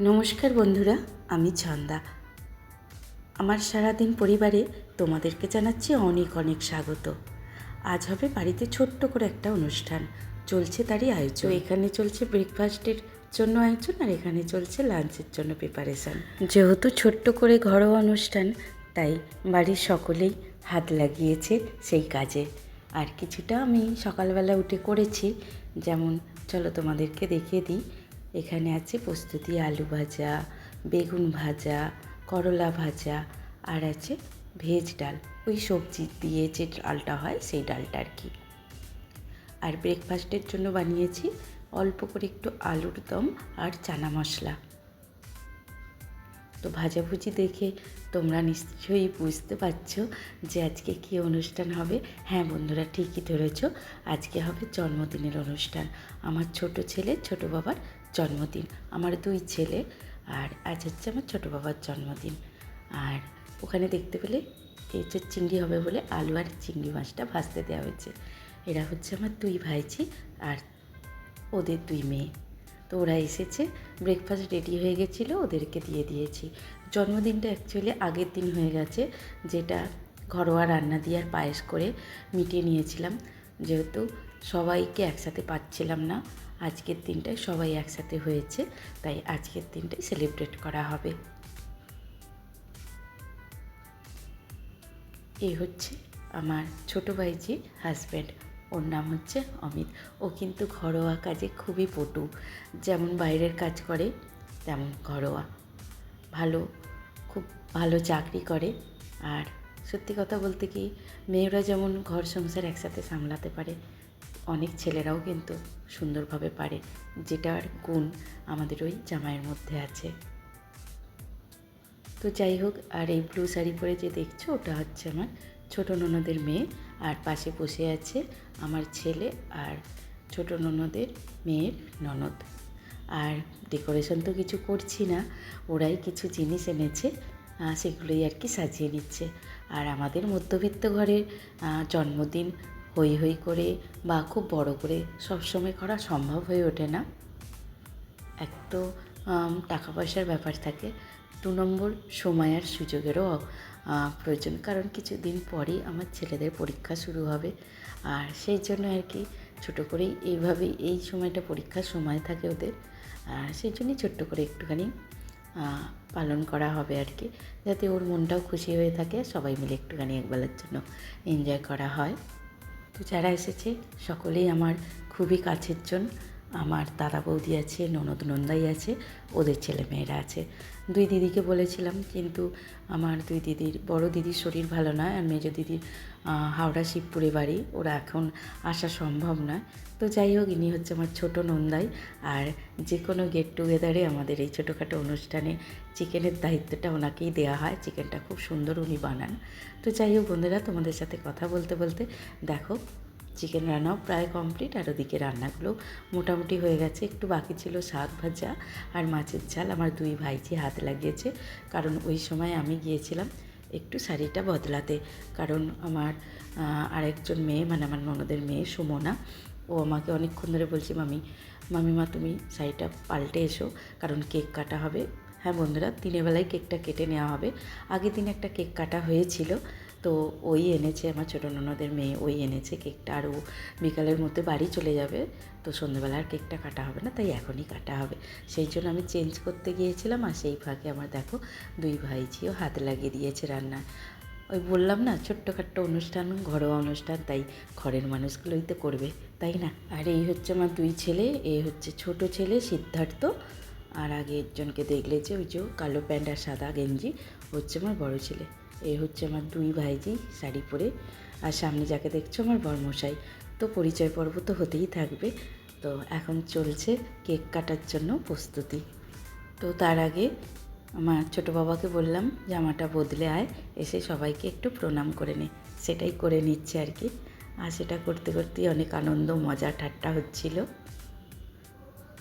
নমস্কার বন্ধুরা, আমি ছন্দা আমার সারাদিন পরিবারে তোমাদেরকে জানাচ্ছি অনেক অনেক স্বাগত। আজ হবে বাড়িতে ছোট্ট করে একটা অনুষ্ঠান। চলছে তারই আয়োজন। এখানে চলছে ব্রেকফাস্টের জন্য আয়োজন আর এখানে চলছে লাঞ্চের জন্য প্রিপারেশান যেহেতু ছোট্ট করে ঘরোয়া অনুষ্ঠান, তাই বাড়ির সকলেই হাত লাগিয়েছে সেই কাজে। আর কিছুটা আমি সকালবেলা উঠে করেছি। যেমন, চলো তোমাদেরকে দেখিয়ে দিই। এখানে আছে প্রস্তুতি আলু ভাজা, বেগুন ভাজা, করলা ভাজা আর আছে ভেজ ডাল। ওই সবজি দিয়ে যে ডালটা হয় সেই ডালটা আর কি। আর ব্রেকফাস্টের জন্য বানিয়েছি অল্প করে একটু আলুর দম আর চানা মশলা। তো ভাজাভুজি দেখে তোমরা নিশ্চয়ই বুঝতে পারছ যে আজকে কী অনুষ্ঠান হবে। হ্যাঁ বন্ধুরা, ঠিকই ধরেছ। আজকে হবে জন্মদিনের অনুষ্ঠান। আমার ছোট ছেলে, ছোট বাবার জন্মদিন, আমার দুই ছেলে আর আজ হচ্ছে আমার ছোট বাবার জন্মদিন। আর ওখানে দেখতে পেলে হচ্ছে চিংড়ি হবে বলে আলু আর চিংড়ি মাছটা ভাজতে দেওয়া হয়েছে। এরা হচ্ছে আমার দুই ভাইঝি আর ওদের দুই মেয়ে। তো ওরা এসেছে ব্রেকফাস্ট রেডি হয়ে গেছিল, ওদেরকে দিয়ে দিয়েছি। জন্মদিনটা অ্যাকচুয়ালি আগের দিন হয়ে গেছে, যেটা ঘরোয়া রান্না দিয়ে আর পায়েস করে মিটিয়ে নিয়েছিলাম। যেহেতু সবাইকে একসাথে পাচ্ছিলাম না, আজকের দিনটায় সবাই একসাথে হয়েছে, তাই আজকের দিনটাই সেলিব্রেট করা হবে। এই হচ্ছে আমার ছোটো ভাইজি হাজব্যান্ড ওর নাম হচ্ছে অমিত। ও কিন্তু ঘরোয়া কাজে খুবই পটু, যেমন বাইরের কাজ করে, তেমন ঘরোয়া। ভালো, খুব ভালো চাকরি করে, আর সত্যি কথা বলতে কি, মেয়েরা যেমন ঘর সংসার একসাথে সামলাতে পারে, অনেক ছেলেরাও কিন্তু সুন্দরভাবে পারে। যেটার গুণ আমাদের ওই জামাইয়ের মধ্যে আছে। তো যাই হোক, আর এই ব্লু শাড়ি পরে যে দেখছ, ওটা হচ্ছে আমার ছোটো ননদের মেয়ে। আর পাশে বসে আছে আমার ছেলে আর ছোটো ননদের মেয়ের ননদ। আর ডেকোরেশন তো কিছু করছি না, ওরাই কিছু জিনিস এনেছে। সেগুলোই আর কি সাজিয়ে নিচ্ছে। আর আমাদের মধ্যবিত্ত ঘরের জন্মদিন হই হই করে বা খুব বড় করে সবসময় করা সম্ভব হয়ে ওঠে না। এক তো টাকা পয়সার ব্যাপার থাকে। দু নম্বর সময় আর সুযোগেরও প্রয়োজন। কারণ কিছুদিন পরেই আমার ছেলেদের পরীক্ষা শুরু হবে। আর সেই জন্য আর কি ছোটো করেই এইভাবেই এই সময়টা পরীক্ষার সময় থাকে ওদের। আর সেই জন্যই ছোট্ট করে একটুখানি পালন করা হবে আর কি। যাতে ওর মনটাও খুশি হয়ে থাকে, সবাই মিলে একটুখানি একবেলার জন্য এনজয় করা হয়। তো যারা এসেছে, সকলেই আমার খুবই কাছের জন। আমার দাদা বৌদি আছে, ননদ নন্দাই আছে, ওদের ছেলে মেয়েরা আছে। দুই দিদিকে বলেছিলাম, কিন্তু আমার দুই দিদির, বড় দিদির শরীর ভালো নয় আর মেজো দিদির হাওড়া শিবপুরে বাড়ি। ওরা এখন আসা সম্ভব নয়। তো যাই হোক, ইনি হচ্ছে আমার ছোট নন্দাই আর যে কোনো গেট টুগেদারে আমাদের এই ছোটোখাটো অনুষ্ঠানে চিকেনের দায়িত্বটা ওনাকেই দেওয়া হয়। চিকেনটা খুব সুন্দর উনি বানান। তো যাই হোক বন্ধুরা, তোমাদের সাথে কথা বলতে বলতে দেখো চিকেন রান্নাও প্রায় কমপ্লিট আর ওদিকে রান্নাগুলো মোটামুটি হয়ে গেছে। একটু বাকি ছিল শাক ভাজা আর মাছের ঝাল। আমার দুই ভাইজি হাত লাগিয়েছে, কারণ ওই সময় আমি গিয়েছিলাম একটু শাড়িটা বদলাতে। কারণ আমার আরেকজন মেয়ে মানে আমার ননদের মেয়ে সুমনা, ও আমাকে অনেকক্ষণ ধরে বলছে, মামি, মামিমা, তুমি শাড়িটা পাল্টে এসো, কারণ কেক কাটা হবে। হ্যাঁ বন্ধুরা, দিনের বেলায় কেকটা কেটে নেওয়া হবে। আগের দিন একটা কেক কাটা হয়েছিল তো ওই এনেছে আমার ছোটো ননদের মেয়ে, ওই এনেছে কেকটা। আর ও বিকালের মধ্যে বাড়ি চলে যাবে, তো সন্ধ্যেবেলা আর কেকটা কাটা হবে না, তাই এখনই কাটা হবে। সেই জন্য আমি চেঞ্জ করতে গিয়েছিলাম, আর সেই ফাঁকে আমার দেখো দুই ভাইঝিও হাত লাগিয়ে দিয়েছে রান্নায় ওই বললাম না, ছোট্টখাট্ট অনুষ্ঠান, ঘরোয়া অনুষ্ঠান, তাই ঘরের মানুষগুলোই তো করবে, তাই না? আর এই হচ্ছে আমার দুই ছেলে এই হচ্ছে ছোট ছেলে সিদ্ধার্থ, আর আগে একজনকে দেখলে যে ওই যে কালো প্যান্ট আর সাদা গেঞ্জি হচ্ছে আমার বড় ছেলে। এই হচ্ছে আমার দুই ভাইজি শাড়ি পরে। আর সামনে যাকে দেখছ আমার বর্মশাই। তো পরিচয় পর্ব তো হতেই থাকবে। তো এখন চলছে কেক কাটার জন্য প্রস্তুতি। তো তার আগে আমার ছোটো বাবাকে বললাম জামাটা বদলে আয়, এসে সবাইকে একটু প্রণাম করে নে। সেটাই করে নিচ্ছে আর কি। আর সেটা করতে করতেই অনেক আনন্দ, মজা, ঠাট্টা হচ্ছিল।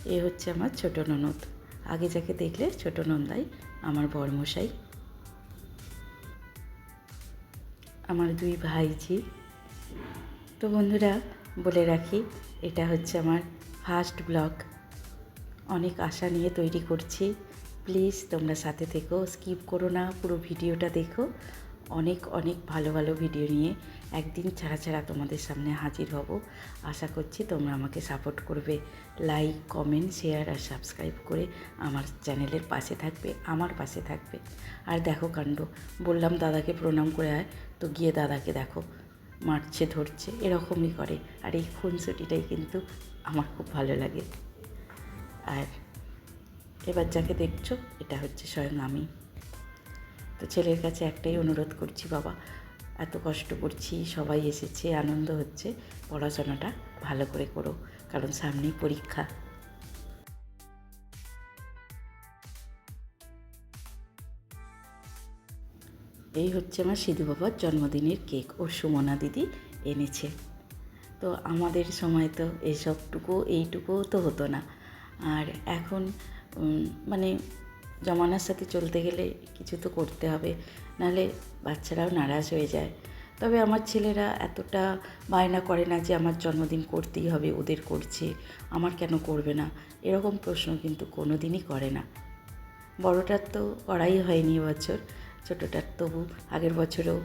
এ হচ্ছে আমার ছোটো ননদ। আগে যাকে দেখলে ছোটো নন্দাই, আমার বরমশাই। আমার দুই ভাইজি তো বন্ধুরা, বলে রাখি, এটা হচ্ছে আমার ফার্স্ট ব্লগ অনেক আশা নিয়ে তৈরি করছি। প্লিজ তোমরা সাথে থেকো স্কিপ করো না, পুরো ভিডিওটা দেখো। অনেক অনেক ভালো ভালো ভিডিও নিয়ে একদিন ছাড়া ছাড়া তোমাদের সামনে হাজির হব। আশা করছি তোমরা আমাকে সাপোর্ট করবে। লাইক কমেন্ট শেয়ার আর সাবস্ক্রাইব করে আমার চ্যানেলের পাশে থাকবে, আমার পাশে থাকবে। আর দেখো কাণ্ড, বললাম দাদাকে প্রণাম করে আয়। তো গিয়ে দাদাকে দেখো, মারছে, ধরছে, এরকমই করে। আর এই খুনসুটিটাই কিন্তু আমার খুব ভালো লাগে। আর এবার যাকে দেখছ, এটা হচ্ছে স্বয়ং আমি। তো ছেলের কাছে একটাই অনুরোধ করছি, বাবা এত কষ্ট করছি, সবাই এসেছে, আনন্দ হচ্ছে, পড়াশোনাটা ভালো করে করো, কারণ সামনেই পরীক্ষা। এই হচ্ছে আমার সিধু বাবার জন্মদিনের কেক ওর সুমনা দিদি এনেছে। তো আমাদের সময় তো এসবটুকু, এইটুকুও তো হতো না। আর এখন মানে জমানার সাথে চলতে গেলে কিছু তো করতে হবে, নাহলে বাচ্চারাও নারাজ হয়ে যায়। তবে আমার ছেলেরা এতটা বায়না করে না যে আমার জন্মদিন করতেই হবে, ওদের করছে, আমার কেন করবে না? এরকম প্রশ্ন কিন্তু কোনো দিনই করে না। বড়টার তো করাই হয়নি এবছর ছোটোটার তবু আগের বছরও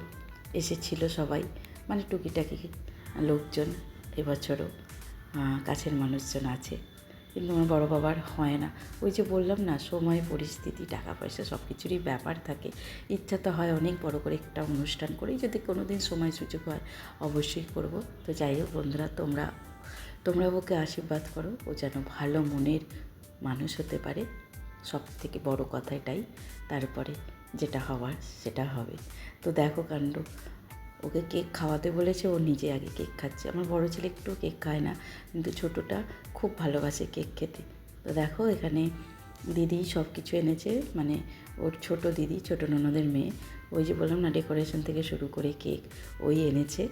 এসেছিল সবাই মানে টুকিটাকি লোকজন এবছরও কাছের মানুষজন আছে। কিন্তু আমার বড় বাবার হয় না। ওই যে বললাম না, সময়, পরিস্থিতি, টাকা পয়সা সব কিছুরই ব্যাপার থাকে। ইচ্ছা তো হয় অনেক বড় করে একটা অনুষ্ঠান করি যদি কোনো দিন সময় সুযোগ হয়, অবশ্যই করব। তো যাই হোক বন্ধুরা, তোমরা তোমরা ওকে আশীর্বাদ করো। ও যেন ভালো মনের মানুষ হতে পারে। সব থেকে বড় কথা এটাই। তারপরে যেটা হওয়ার সেটা হবে। তো দেখো কাণ্ড ওকে কেক খাওয়াতে বলেছে, ও নিজে আগে কেক খাচ্ছে। আমার বড় ছেলে একটু কেক খায় না, কিন্তু ছোটোটা খুব ভালোবাসে কেক খেতে। তো দেখো এখানে দিদি সব কিছু এনেছে মানে ওর ছোট দিদি, ছোট ননদের মেয়ে। ওই যে বললাম না, ডেকোরেশন থেকে শুরু করে কেক ওই এনেছে।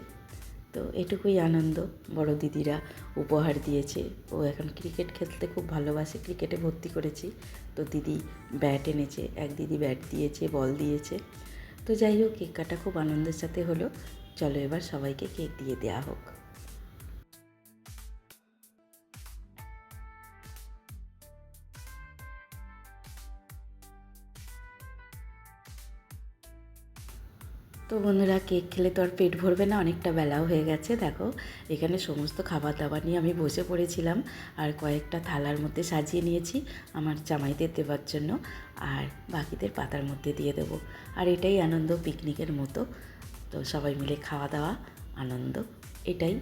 তো এটুকুই আনন্দ, বড় দিদিরা উপহার দিয়েছে। ও এখন ক্রিকেট খেলতে খুব ভালোবাসে, ক্রিকেটে ভর্তি করেছি। তো দিদি ব্যাট এনেছে, এক দিদি ব্যাট দিয়েছে, বল দিয়েছে। তো যাই হোক কেক কাটা খুব আনন্দের সাথে হলো। চলো এবার সবাইকে কেক দিয়ে দেওয়া হোক। তো বন্ধুরা কেক খেলে তো আর পেট ভরবে না, অনেকটা বেলাও হয়ে গেছে। দেখো, এখানে সমস্ত খাবার দাবার নিয়ে আমি বসে পড়েছিলাম আর কয়েকটা থালার মধ্যে সাজিয়ে নিয়েছি আমার জামাইদের দেওয়ার জন্য আর বাকিদের পাতার মধ্যে দিয়ে দেবো। আর এটাই আনন্দ পিকনিকের মতো। তো সবাই মিলে খাওয়া দাওয়া আনন্দ, এটাই।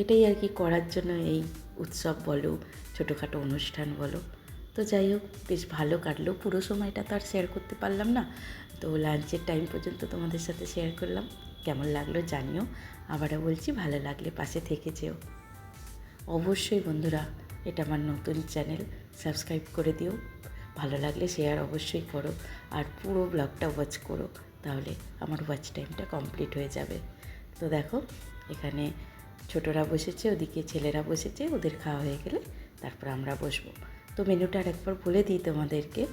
এটাই আর কি করার জন্য এই উৎসব বলো, ছোটোখাটো অনুষ্ঠান বলো। তো যাই হোক, বেশ ভালো কাটলো। পুরো সময়টা তো আর শেয়ার করতে পারলাম না। তো লাঞ্চের টাইম পর্যন্ত তোমাদের সাথে শেয়ার করলাম। কেমন লাগল জানিও। আবারও বলছি, ভালো লাগলে পাশে থেকে যেও। অবশ্যই বন্ধুরা, এটা আমার নতুন চ্যানেল, সাবস্ক্রাইব করে দিও। ভালো লাগলে শেয়ার অবশ্যই করো আর পুরো ব্লগটা ওয়াচ করো, তাহলে আমার ওয়াচ টাইমটা কমপ্লিট হয়ে যাবে। তো দেখো, এখানে ছোটরা বসেছে, ওদিকে ছেলেরা বসেছে, ওদের খাওয়া হয়ে গেলে তারপর আমরা বসবো। তো মেনুটা আরেকবার বলে দিই তোমাদেরকে।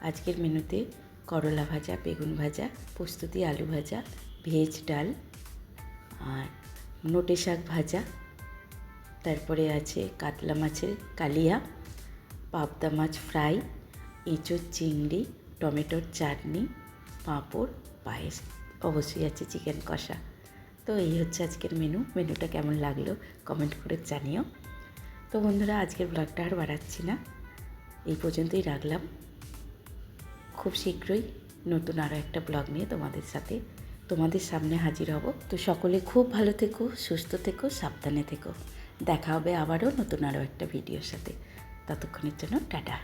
আজকের মেনুতে করলা ভাজা, বেগুন ভাজা, প্রস্তুতি আলু ভাজা, ভেজ ডাল আর নোটে শাক ভাজা। তারপরে আছে কাতলা মাছের কালিয়া, পাবদা মাছ ফ্রাই, এঁচোড় চিংড়ি, টমেটোর চাটনি, পাঁপড়, পায়েস, অবশ্যই আছে চিকেন কষা। তো এই হচ্ছে আজকের মেনু মেনুটা কেমন লাগল কমেন্ট করে জানিও। তো বন্ধুরা, আজকের ব্লগটা আর বাড়াচ্ছি না। এই পর্যন্তই রাখলাম। খুব শীঘ্রই নতুন আরও একটা ব্লগ নিয়ে তোমাদের সাথে তোমাদের সামনে হাজির হব। তো সকলে খুব ভালো থেকো, সুস্থ থেকো, সাবধানে থেকো। দেখা হবে আবারও নতুন আরও একটা ভিডিওর সাথে। ততক্ষণের জন্য টাটা।